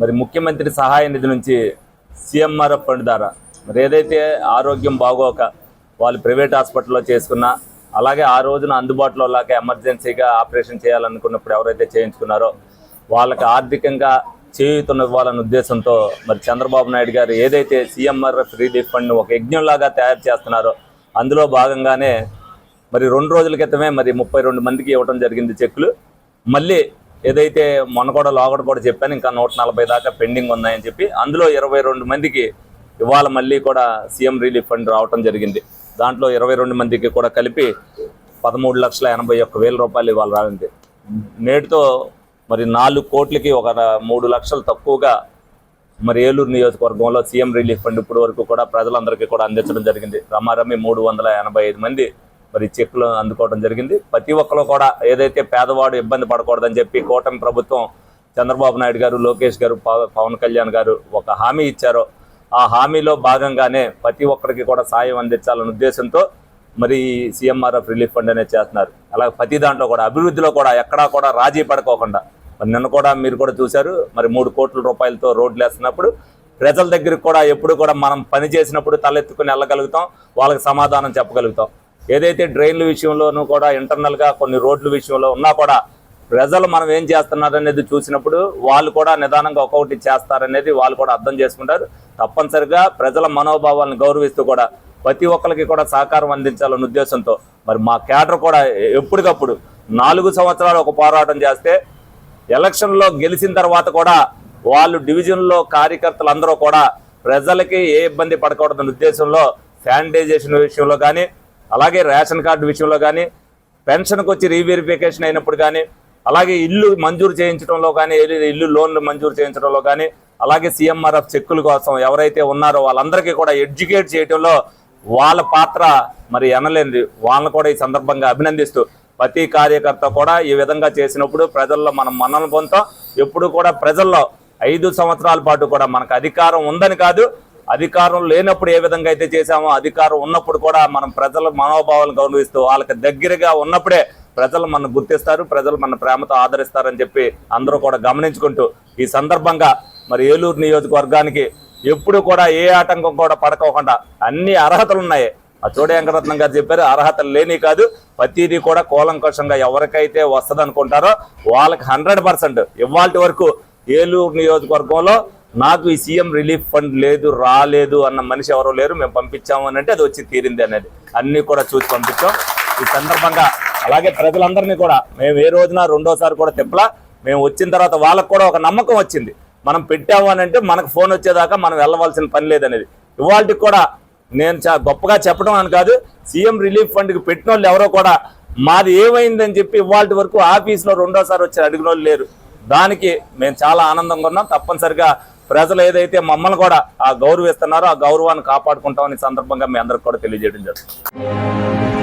మరి ముఖ్యమంత్రి సహాయ నిధి నుంచి సీఎంఆర్ఎఫ్ ఫండ్ ద్వారా మరి ఏదైతే ఆరోగ్యం బాగోక వాళ్ళు ప్రైవేట్ హాస్పిటల్లో చేసుకున్నా అలాగే ఆ రోజున అందుబాటులో లేక ఎమర్జెన్సీగా ఆపరేషన్ చేయాలనుకున్నప్పుడు ఎవరైతే చేయించుకున్నారో వాళ్ళకి ఆర్థికంగా చేయుతున్నవ్వాలన్న ఉద్దేశంతో మరి చంద్రబాబు నాయుడు గారు ఏదైతే సీఎంఆర్ఎఫ్ రిలీఫ్ ఫండ్ ఒక యజ్ఞంలాగా తయారు చేస్తున్నారో అందులో భాగంగానే మరి రెండు రోజుల క్రితమే మరి ముప్పై రెండు మందికి ఇవ్వడం జరిగింది చెక్కులు. మళ్ళీ ఏదైతే మొన్న కూడా లోగడ కూడా చెప్పాను ఇంకా నూట నలభై దాకా పెండింగ్ ఉన్నాయని చెప్పి అందులో ఇరవై రెండు మందికి ఇవాళ మళ్ళీ కూడా సీఎం రిలీఫ్ ఫండ్ రావటం జరిగింది. దాంట్లో ఇరవై రెండు మందికి కూడా కలిపి పదమూడు లక్షల ఎనభై ఒక్క వేల రూపాయలు ఇవాళ రాలింది నేటితో మరి నాలుగు కోట్లకి ఒక మూడు లక్షలు తక్కువగా మరి ఏలూరు నియోజకవర్గంలో సీఎం రిలీఫ్ ఫండ్ ఇప్పటి వరకు కూడా ప్రజలందరికీ కూడా అందించడం జరిగింది. రమారమి మూడు వందల ఎనభై ఐదు మంది మరి చెక్కులు అందుకోవడం జరిగింది. ప్రతి ఒక్కరు కూడా ఏదైతే పేదవాడు ఇబ్బంది పడకూడదని చెప్పి కూటమి ప్రభుత్వం చంద్రబాబు నాయుడు గారు లోకేష్ గారు పవ- పవన్ కళ్యాణ్ గారు ఒక హామీ ఇచ్చారో. ఆ హామీలో భాగంగానే ప్రతి ఒక్కరికి కూడా సాయం అందించాలనే ఉద్దేశంతో మరి సీఎంఆర్ఎఫ్ రిలీఫ్ ఫండ్ అనేది చేస్తున్నారు. అలాగే ప్రతి దాంట్లో కూడా అభివృద్ధిలో కూడా ఎక్కడా కూడా రాజీ పడుకోకుండా మరి నిన్న కూడా మీరు కూడా చూశారు. మరి మూడు కోట్ల రూపాయలతో రోడ్లు వేస్తున్నప్పుడు ప్రజల దగ్గరికి కూడా ఎప్పుడు కూడా మనం పని చేసినప్పుడు తలెత్తుకుని వెళ్ళగలుగుతాం. వాళ్ళకి సమాధానం చెప్పగలుగుతాం. ఏదైతే డ్రైన్ల విషయంలోనూ కూడా ఇంటర్నల్గా కొన్ని రోడ్ల విషయంలో ఉన్నా కూడా ప్రజలు మనం ఏం చేస్తున్నారనేది చూసినప్పుడు వాళ్ళు కూడా నిదానంగా ఒక్కొక్కటి చేస్తారనేది వాళ్ళు కూడా అర్థం చేసుకుంటారు. తప్పనిసరిగా ప్రజల మనోభావాలను గౌరవిస్తూ కూడా ప్రతి ఒక్కరికి కూడా సహకారం అందించాలన్న ఉద్దేశంతో మరి మా క్యాడర్ కూడా ఎప్పటికప్పుడు నాలుగు సంవత్సరాలు ఒక పోరాటం చేస్తే ఎలక్షన్లో గెలిచిన తర్వాత కూడా వాళ్ళు డివిజన్లో కార్యకర్తలు అందరూ కూడా ప్రజలకి ఏ ఇబ్బంది పడకూడదన్న ఉద్దేశంలో శానిటైజేషన్ విషయంలో కానీ అలాగే రేషన్ కార్డు విషయంలో కానీ పెన్షన్కి వచ్చి రీవెరిఫికేషన్ అయినప్పుడు కానీ అలాగే ఇల్లు మంజూరు చేయించడంలో కానీ ఇల్లు లోన్లు మంజూరు చేయించడంలో కానీ అలాగే సీఎంఆర్ఎఫ్ చెక్కుల కోసం ఎవరైతే ఉన్నారో వాళ్ళందరికీ కూడా ఎడ్యుకేట్ చేయడంలో వాళ్ళ పాత్ర మరి ఎనలేనిది. వాళ్ళని కూడా ఈ సందర్భంగా అభినందిస్తూ ప్రతి కార్యకర్త కూడా ఈ విధంగా చేసినప్పుడు ప్రజల్లో మనం మనల్ని పొందుతాం. ఎప్పుడు కూడా ప్రజల్లో ఐదు సంవత్సరాల పాటు కూడా మనకు అధికారం ఉందని కాదు అధికారం లేనప్పుడు ఏ విధంగా అయితే చేశామో అధికారం ఉన్నప్పుడు కూడా మనం ప్రజల మనోభావాలను గౌరవిస్తూ వాళ్ళకి దగ్గరగా ఉన్నప్పుడే ప్రజలు మన గుర్తిస్తారు ప్రజలు మన ప్రేమతో ఆదరిస్తారని చెప్పి అందరూ కూడా గమనించుకుంటూ ఈ సందర్భంగా మరి ఏలూరు నియోజకవర్గానికి ఎప్పుడు కూడా ఏ ఆటంకం కూడా పడకోకుండా అన్ని అర్హతలు ఉన్నాయి. ఆ చోడ వెంకటరత్నం గారు చెప్పారు అర్హతలు లేని కాదు ప్రతిదీ కూడా కూలంకషంగా ఎవరికైతే వస్తుంది అనుకుంటారో వాళ్ళకి హండ్రెడ్ పర్సెంట్ ఇవాళ వరకు ఏలూరు నియోజకవర్గంలో నాకు ఈ సీఎం రిలీఫ్ ఫండ్ లేదు రాలేదు అన్న మనిషి ఎవరో లేరు మేము పంపించాము అని అంటే అది వచ్చి తీరింది అనేది. అన్ని కూడా చూసి పంపించాం. ఈ సందర్భంగా అలాగే ప్రజలందరినీ కూడా మేము ఏ రోజున రెండోసారి కూడా తిప్పలా మేము వచ్చిన తర్వాత వాళ్ళకు కూడా ఒక నమ్మకం వచ్చింది. మనం పెట్టాము అని అంటే మనకు ఫోన్ వచ్చేదాకా మనం వెళ్ళవలసిన పని లేదనేది. ఇవాళకి కూడా నేను చా గొప్పగా చెప్పడం అని కాదు సీఎం రిలీఫ్ ఫండ్కి పెట్టిన వాళ్ళు ఎవరో కూడా మాది ఏమైందని చెప్పి ఇవాళ వరకు ఆఫీస్లో రెండోసారి వచ్చి అడిగిన వాళ్ళు లేరు. దానికి మేము చాలా ఆనందంగా ఉన్నాం. తప్పనిసరిగా ప్రజలు ఏదైతే మమ్మల్ని కూడా ఆ గౌరవిస్తున్నారో ఆ గౌరవాన్ని కాపాడుకుంటామని సందర్భంగా మీ అందరికి కూడా తెలియజేయడం జరుగుతుంది.